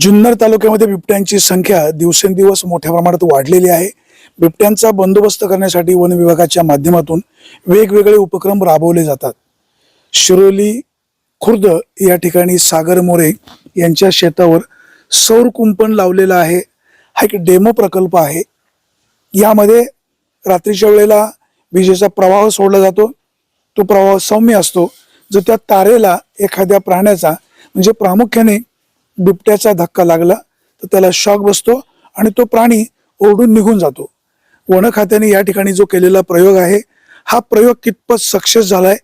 जुन्नर तालुक्यामध्ये बिबट्यांची संख्या दिवसेंदिवस मोठ्या प्रमाणात वाढलेली आहे. बिबट्यांचा बंदोबस्त करण्यासाठी वन विभागाच्या माध्यमातून वेगवेगळे उपक्रम राबवले जातात. शिरोली खुर्द या ठिकाणी सागर मोरे यांच्या शेतावर सौर कुंपण लावलेलं आहे. हा एक डेमो प्रकल्प आहे. यामध्ये रात्रीच्या वेळेला विजेचा प्रवाह सोडला जातो. तो प्रवाह सौम्य असतो. जो त्या तारेला एखाद्या प्राण्याचा म्हणजे प्रामुख्याने बिबट्याचा धक्का लागला तर त्याला शॉक बसतो आणि तो प्राणी ओरडून निघून जातो. वन खात्याने या ठिकाणी जो केलेला प्रयोग आहे हा प्रयोग कितपत सक्सेस झालाय?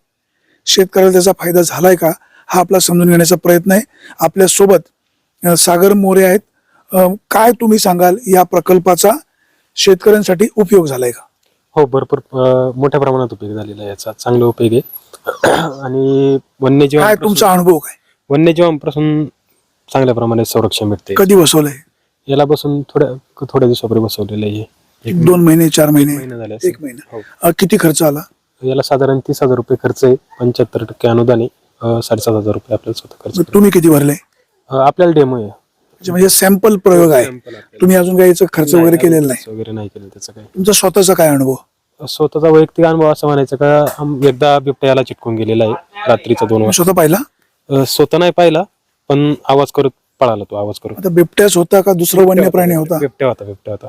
शेतकऱ्याला त्याचा फायदा झालाय का? हा आपला समजून घेण्याचा प्रयत्न आहे. आपल्यासोबत अ, सागर मोरे आहेत. काय तुम्ही सांगाल या प्रकल्पाचा? शेतकऱ्यांसाठी उपयोग झालाय का? हो भरपूर मोठ्या प्रमाणात उपयोग झालेला आहे याचा. चांगला उपयोग आहे. आणि वन्यजीव काय तुमचा अनुभव काय? वन्यजीवांपासून चांगल्या प्रमाणे संरक्षण भेटते. कधी बसवलंय? याला बसून थोड्या थोड्या दिवसापूर्वी बसवलेलं आहे एक दोन महिने. चार महिने? महिना झाले असेल. एक महिना. हो. अ, किती खर्च आला? याला साधारण तीस हजार रुपये खर्च आहे. पंच्याहत्तर टक्के अनुदान आहे अं, साडेसात हजार रुपये आपल्याला स्वतः खर्च मग तुम्ही किती भरले? अं, आपल्याला डेमो आहे. म्हणजे म्हणजे सॅम्पल प्रयोग आहे. आपल्याला. तुम्ही अजून काही याचा खर्च वगैरे केलेला नाही? खर्च वगैरे नाही केलं त्याचा काही. तुमचा स्वतःचा काय अनुभव? स्वतःचा वैयक्तिक अनुभव असं म्हणायचं का आम- एकदा बिबट्या याला चिटकून गेलेला आहे. रात्रीचा दोन तुम्ही वाजता. स्वतः पाहिला? अं, स्वतः नाही पाहिला. पण आवाज करत पळाला तो आवाज करत. आता बिबट्याच होता का दुसरा वन्य प्राणी होता? बिबट्या होता बिबट्या होता.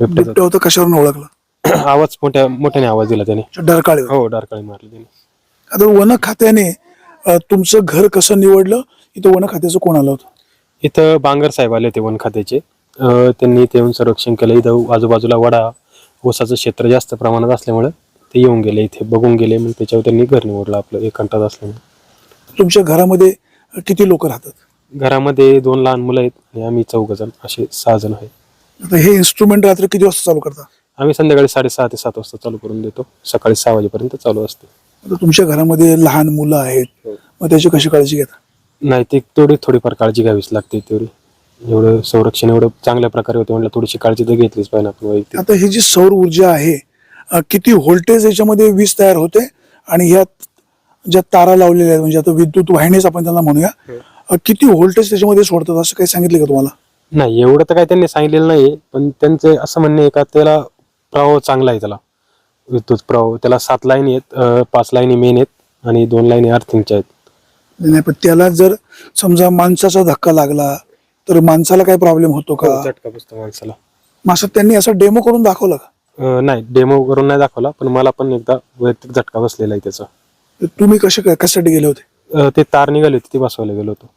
बिबट्याचा बिबट्या होता कशावरून ओळखलं? आवाज मोठ्या मोठ्याने आवाज दिला त्याने. डरकाळे हो डारकाळी मारली त्याने. आता वन खात्याने अ, तुमचं घर कसं निवडलं? इथं वन खात्याचं कोण आलं होतं? इथं बांगर साहेब आले होते वन खात्याचे. अं, त्यांनी इथे येऊन संरक्षण केलं. इथं आजूबाजूला वडा ऊसाचं क्षेत्र जास्त प्रमाणात असल्यामुळे ते येऊन गेले इथे बघून गेले. मग त्याच्यावर त्यांनी घर निवडलं आपलं एकांतात असल्यामुळे. तुमच्या घरामध्ये किती लोक राहतात? घरामध्ये दोन लहान मुलं आहेत आणि आम्ही चौघ जण असे सहा जण आहेत. आता हे इन्स्ट्रुमेंट रात्री किती वाजता चालू करता? आम्ही संध्याकाळी साडेसहा ते सात वाजता चालू करून देतो. सकाळी सहा वाजेपर्यंत चालू असते. आता तुमच्या घरामध्ये लहान मुलं आहेत मग त्याची कशी काळजी घेता? नाही ते तेवढी थोडीफार काळजी घ्यावीच लागते तेवढी. एवढं संरक्षण एवढं चांगल्या प्रकारे होते म्हटलं थोडीशी काळजी तर घेतलीच पाहिजे आपण वैयक्तिक. आता ही जी सौर ऊर्जा आहे अ, किती व्होल्टेज याच्यामध्ये वीज तयार होते आणि ह्यात ज्या तारा लावलेल्या आहेत म्हणजे आता विद्युत वाहिनीच आपण त्यांना म्हणूया अ, किती व्होल्टेज त्याच्यामध्ये सोडतात असं काही सांगितलं का तुम्हाला? नाही एवढं तर काही त्यांनी सांगितलेलं नाही पण त्यांचे असं म्हणणे आहे का त्याला प्रवाह चांगला आहे त्याला. विद्युत प्रवाह त्याला सात लाईनी आहेत अं, पाच लाईनी मेन आहेत आणि दोन लाईनी अर्थिंगच्या आहेत. नाही पण त्याला जर समजा माणसाचा धक्का लागला तर माणसाला काय प्रॉब्लेम होतो का? झटका बसतो माणसाला. मग असं त्यांनी असं डेमो करून दाखवलं का? अं, नाही डेमो करून नाही दाखवला पण मला पण एकदा वैयक्तिक झटका बसलेला आहे त्याचा. तर तुम्ही कसे काय कशासाठी गेले होते? अं, ते तार निघाली होती ती बसवायला गेलो होतो.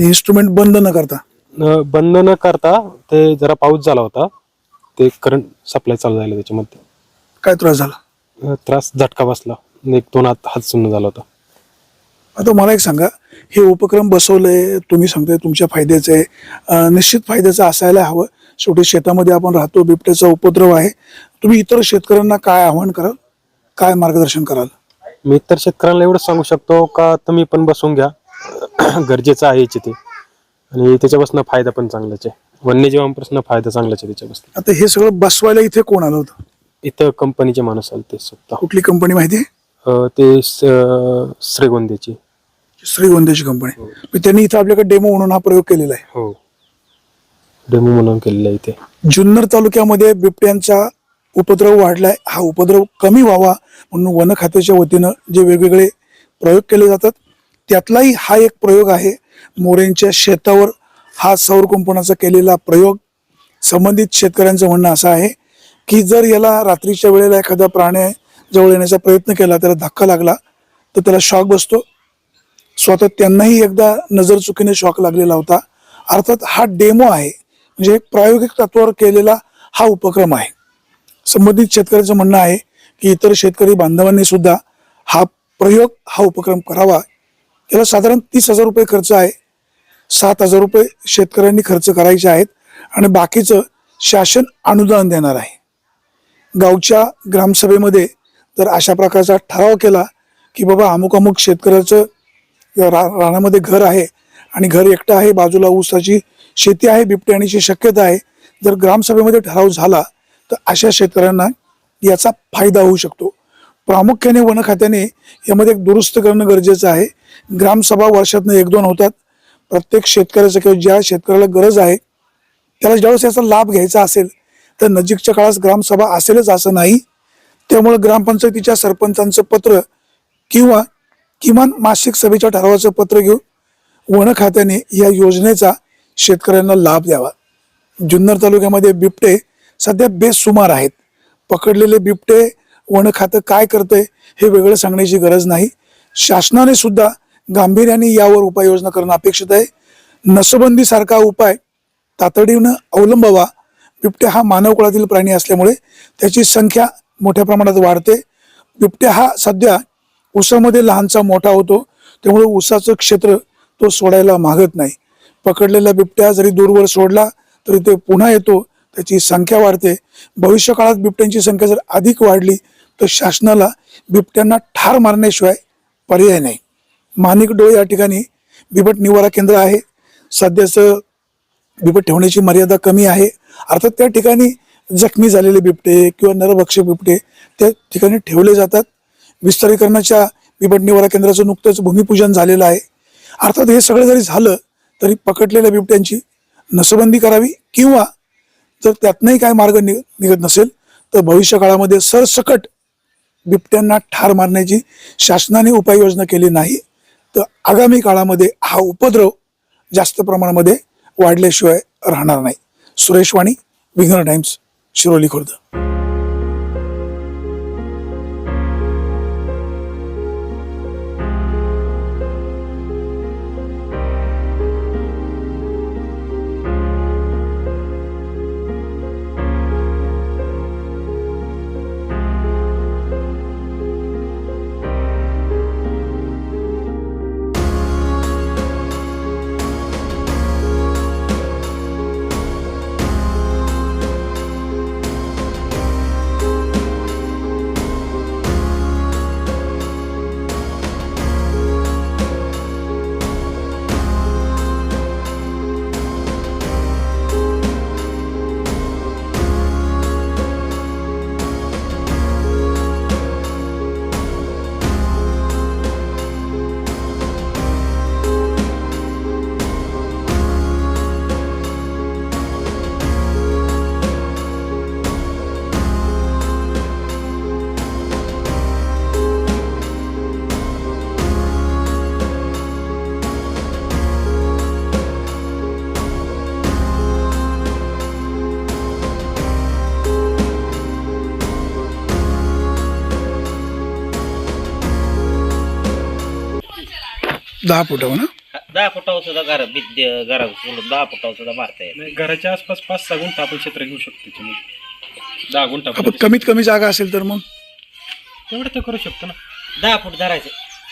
इन्स्ट्रुमेंट बंद न करता? बंद न करता ते जरा पाऊस झाला होता. ते करंट सप्लाय चालू झाला त्याच्यामध्ये. काय त्रास झाला? अं, त्रास झटका बसला. एक दोन हात हात सुन्न झाला होता. आता मला एक सांगा हे उपक्रम बसवलंय तुम्ही सांगताय तुमच्या फायद्याचं आहे. अं, निश्चित फायद्याचं असायला हवं. शेवटी शेतामध्ये आपण राहतो बिबट्याचा उपद्रव आहे. तुम्ही इतर शेतकऱ्यांना काय आव्हान कराल? काय मार्गदर्शन कराल? मी तर शेतकऱ्यांना एवढंच सांगू शकतो का तुम्ही पण बसून घ्या. गरजेचं आहे ते. आणि त्याच्यापासून फायदा पण चांगलाच आहे. वन्यजीवांपासून फायदा चांगलाच आहे त्याच्यापासून. आता हे सगळं बसवायला इथे कोण आलं होतं? इथं कंपनीचे माणूस आले ते स्वतः. कुठली कंपनी माहिती आहे? अं, ते स- श्रीगोंद्याची. श्रीगोंद्याची कंपनी. त्यांनी इथं आपल्याकडे डेमो म्हणून हा प्रयोग केलेला आहे. हो. डेमो म्हणून केलेलं आहे इथे. जुन्नर तालुक्यामध्ये बिबट्यांचा उपद्रव वाढलाय हा उपद्रव कमी व्हावा म्हणून वन खात्याच्या वतीनं जे वेगवेगळे प्रयोग केले जातात त्यातलाही हा एक प्रयोग आहे. मोऱ्यांच्या शेतावर हा सौर कुंपणाचा केलेला प्रयोग. संबंधित शेतकऱ्यांचं म्हणणं असं आहे की जर याला रात्रीच्या वेळेला एखादा प्राण्या जवळ येण्याचा प्रयत्न केला त्याला धक्का लागला तर त्याला शॉक बसतो. स्वतः त्यांनाही एकदा नजर चुकीने शॉक लागलेला होता. अर्थात हा डेमो आहे. म्हणजे प्रायोगिक तत्वावर केलेला हा उपक्रम आहे. संबंधित शेतकऱ्याचं म्हणणं आहे की इतर शेतकरी बांधवांनी सुद्धा हा प्रयोग हा उपक्रम करावा. याला साधारण तीस हजार रुपये खर्च आहे. सात हजार रुपये शेतकऱ्यांनी खर्च करायचे आहेत आणि बाकीचं शासन अनुदान देणार आहे. गावच्या ग्रामसभेमध्ये जर अशा प्रकारचा ठराव केला की बाबा अमुक अमुक शेतकऱ्याचं रा रानामध्ये घर आहे आणि घर एकटं आहे बाजूला ऊसाची शेती आहे बिबट्याणीची शक्यता आहे जर ग्रामसभेमध्ये ठराव झाला तर अशा शेतकऱ्यांना याचा फायदा होऊ शकतो. प्रामुख्याने वन खात्याने यामध्ये एक दुरुस्त करणं गरजेचं आहे. ग्रामसभा वर्षातनं एक दोन होतात. प्रत्येक शेतकऱ्याचं किंवा ज्या शेतकऱ्याला गरज आहे त्याला ज्यावेळेस याचा लाभ घ्यायचा असेल तर नजीकच्या काळात ग्रामसभा असेलच असं नाही. त्यामुळे ग्रामपंचायतीच्या सरपंचांचं पत्र किंवा किमान मासिक सभेच्या ठरावाचं पत्र घेऊन वन खात्याने या योजनेचा शेतकऱ्यांना लाभ द्यावा. जुन्नर तालुक्यामध्ये बिबटे सध्या बेसुमार आहेत. पकडलेले बिबटे वन खातं काय करतंय हे वेगळं सांगण्याची गरज नाही. शासनाने सुद्धा गांभीर्याने यावर उपाययोजना करणं अपेक्षित आहे. नसबंदीसारखा उपाय तातडीनं अवलंबावा. बिबट्या हा मानव कुळातील प्राणी असल्यामुळे त्याची संख्या मोठ्या प्रमाणात वाढते. बिबट्या हा सध्या ऊसामध्ये लहानचा मोठा होतो. त्यामुळे ऊसाचं क्षेत्र तो सोडायला मागत नाही. पकडलेला बिबट्या जरी दूरवर सोडला तरी ते पुन्हा येतो. त्याची संख्या वाढते. भविष्य काळात बिबट्यांची संख्या जर अधिक वाढली तर शासनाला बिबट्यांना ठार मारण्याशिवाय पर्याय नाही. माणिकडोळ या ठिकाणी बिबट निवारा केंद्र आहे. सध्याचं बिबट ठेवण्याची मर्यादा कमी आहे. अर्थात त्या ठिकाणी जखमी झालेले बिबटे किंवा नरभक्ष बिबटे त्या ठिकाणी ठेवले जातात. विस्तारीकरणाच्या बिबट निवारा केंद्राचं नुकतंच भूमिपूजन झालेलं आहे. अर्थात हे सगळं जरी झालं तरी पकडलेल्या बिबट्यांची नसबंदी करावी किंवा जर त्यातनंही काय मार्ग नि निघत नसेल तर भविष्य काळामध्ये सरसकट बिबट्यांना ठार मारण्याची शासनाने उपाययोजना केली नाही तर आगामी काळामध्ये हा उपद्रव जास्त प्रमाणामध्ये वाढल्याशिवाय राहणार नाही. सुरेश वाणी विघ्न टाइम्स शिरोली खुर्द. दहा फुटावर ना? दहा फुटावर सुद्धा घर विद्य घरा दहा फुटावर सुद्धा मारता येत नाही, घराच्या आसपास पाच सहा गुंठ आपण क्षेत्र घेऊ शकतो त्याच्यामध्ये. दहा गुंठ आपण कमीत कमी जागा असेल तर मग? तेवढं तर करू शकतो ना. दहा फूट धरायचं.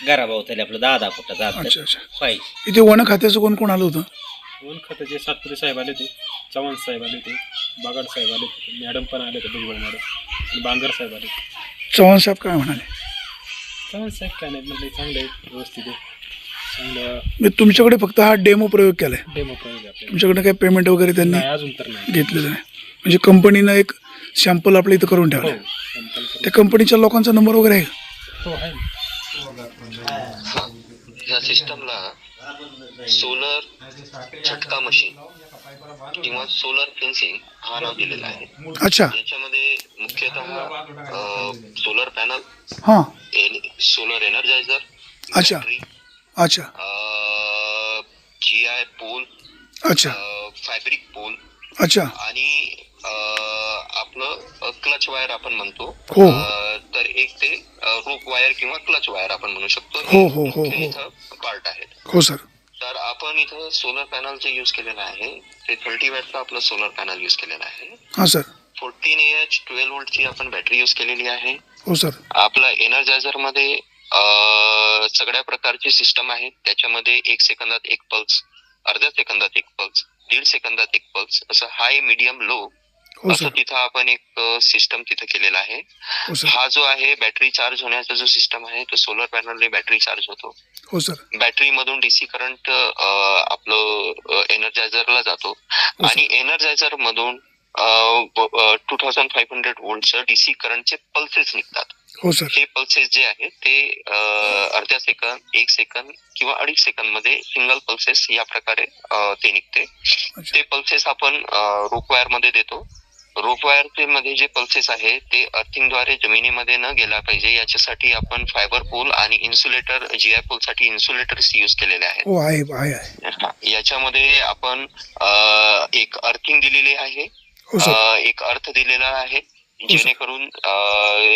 घरा भावताले आपलं दहा दहा अच्छा अंतर अच्छा पाहिजे. इथे वन खात्याचं कोण कोण आलं होतं? वन खात्याचे सातपुते साहेब आले होते चव्हाण साहेब आले होते बागाड साहेब आले होते मॅडम पण आले होते भुजबळ मॅडम आणि बांगर साहेब आले होते. चव्हाण साहेब काय म्हणाले? चव्हाण साहेब काय नाही म्हणले चांगले आहे, व्यवस्थित आहे चांगलं मी तुमच्याकडे फक्त हा डेमो प्रयोग केलाय डेमो प्रयोग आहे आपल्याला तुमच्याकडे काही पेमेंट वगैरे त्यांनी नाही अजून तर नाही घेतलेलं नाही म्हणजे कंपनीनं एक सॅम्पल आपल्या इथं करून हो ठेवलं करू. त्या कंपनीच्या लोकांचा नंबर वगैरे आहे का? हो आहे ना. ह्या सिस्टमला सोलर झटका मशीन किंवा सोलर फेन्सिंग हा नाव दिलेला आहे अच्छा याच्यामध्ये मुख्यतः सोलर पॅनल हां सोलर एनर्जायझर अच्छा. अच्छा. जी आय पोल अच्छा. Fabric pole. अच्छा. आणि आपलं क्लच वायर आपण म्हणतो. हो. तर एक ते रोप वायर किंवा क्लच वायर आपण म्हणू शकतो. हो, हो, हो, हे हो. इथं पार्ट आहेत. हो सर तर आपण इथं सोलर पॅनल जे युज केलेलं आहे ते थर्टी वॅटचं आपलं सोलर पॅनल युज केलेलं आहे. हां सर फोर्टीन एच ट्वेल्व वोल्टची आपण बॅटरी युज केलेली आहे. हो सर आपलं एनर्जायझरमध्ये सगळ्या प्रकारची सिस्टम आहे. त्याच्यामध्ये एक सेकंदात एक पल्स अर्ध्या सेकंदात एक पल्स दीड सेकंदात एक पल्स असं हाय मीडियम लो असं तिथं आपण एक सिस्टम तिथं केलेला आहे. हो हा जो आहे बॅटरी चार्ज होण्याचा जो सिस्टम आहे तो सोलर पॅनलने बॅटरी चार्ज होतो. हो सर बॅटरी मधून डीसी करंट आपलं एनर्जायझरला जातो. हो, आणि एनर्जायझर मधून टू थाउजंड फाईव्ह हंड्रेड वोल्टचं डीसी करंटचे पल्सेस निघतात. हो सर. हे पल्सेस जे आहेत ते अर्ध्या सेकंद एक सेकंद किंवा अडीच सेकंदमध्ये सिंगल पल्सेस या प्रकारे ते निघते. ते पल्सेस आपण रोप वायरमध्ये देतो. रोप वायरमध्ये जे पल्सेस आहे ते अर्थिंगद्वारे जमिनीमध्ये न गेला पाहिजे. याच्यासाठी आपण फायबर पोल आणि इन्सुलेटर जीआय पोलसाठी इन्सुलेटर्स युज केलेले आहेत. हो आहे आहे आहे. याच्यामध्ये आपण एक अर्थिंग दिलेली आहे. हो एक अर्थ दिलेला आहे. जेणेकरून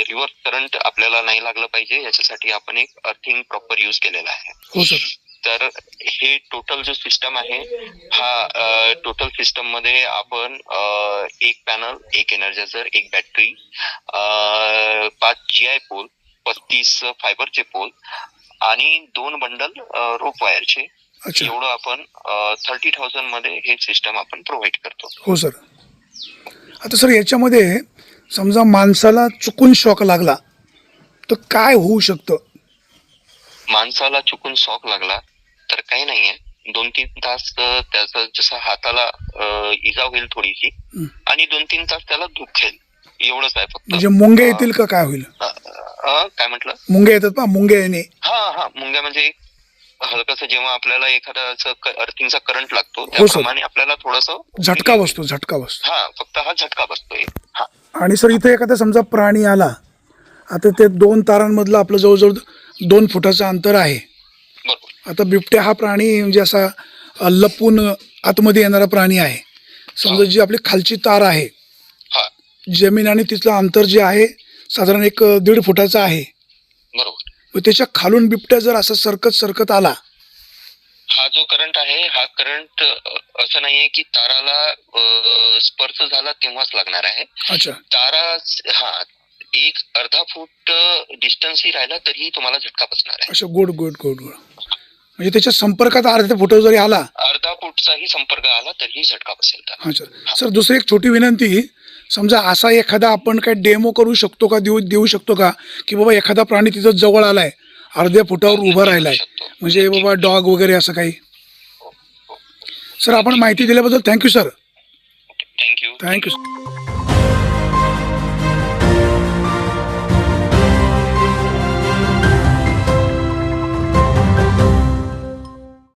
रिव्हर्स करंट आपल्याला नाही लागलं पाहिजे याच्यासाठी आपण एक अर्थिंग प्रॉपर युज केलेला आहे. हो सर. तर हे टोटल जो सिस्टम आहे हा टोटल सिस्टममध्ये आपण एक पॅनल एक एनर्जायझर एक बॅटरी पाच जी आय पोल पस्तीस फायबरचे पोल आणि दोन बंडल रोप वायरचे एवढं आपण थर्टी थाउजंडमध्ये हे सिस्टम आपण प्रोव्हाइड करतो. हो सर. आता सर याच्यामध्ये समजा माणसाला चुकून शॉक लागला तर काय होऊ शकतं? माणसाला चुकून शॉक लागला तर काही नाहीये. दोन तीन तास त्याचा जसं हाताला इजा होईल थोडीशी. आणि दोन तीन तास त्याला दुखेल एवढंच आहे फक्त. म्हणजे मुंग्या येतील का? काय होईल? काय म्हटलं? मुंग्या येतात पा मुंग्या येणे. हा हा मुंग्या म्हणजे हलकस जेव्हा आपल्याला एखादा अर्थिंगचा करंट लागतो हो. त्याप्रमाणे आपल्याला थोडस झटका बसतो झटका बसतो. हा फक्त हा झटका बसतोय. हा. आणि सर इथे एखादा समजा प्राणी आला आता ते दोन तारांमधलं आपलं जवळजवळ दोन फुटाचं अंतर आहे. आता बिबट्या हा प्राणी म्हणजे असा लपून आतमध्ये येणारा प्राणी आहे. समजा जी आपली खालची तार आहे हा. जमीन आणि तिथलं अंतर जे आहे साधारण एक दीड फुटाचं आहे. मग त्याच्या खालून बिबट्या जर असं सरकत सरकत आला हा जो करंट आहे हा करंट असं नाहीये की ताराला स्पर्श झाला तेव्हाच लागणार आहे. अच्छा. तारा हा एक अर्धा फूट डिस्टन्सही राहिला तरीही तुम्हाला झटका बसणार आहे. गोड गोड गोड गोड म्हणजे त्याच्या संपर्कात अर्ध्या फुटावर जरी आला अर्धा फूटचाही संपर्क आला तरीही झटका बसेल अच्छा. सर दुसरी एक छोटी विनंती समजा असा एखादा आपण काय डेमो करू शकतो का देऊ देऊ शकतो का? की बाबा एखादा प्राणी तिथं जवळ आलाय अर्ध्या फुटावर उभा राहिलाय. म्हणजे बाबा डॉग वगैरे असं काही. सर आपण माहिती दिल्याबद्दल थँक्यू सर. थँक्यू. थँक्यू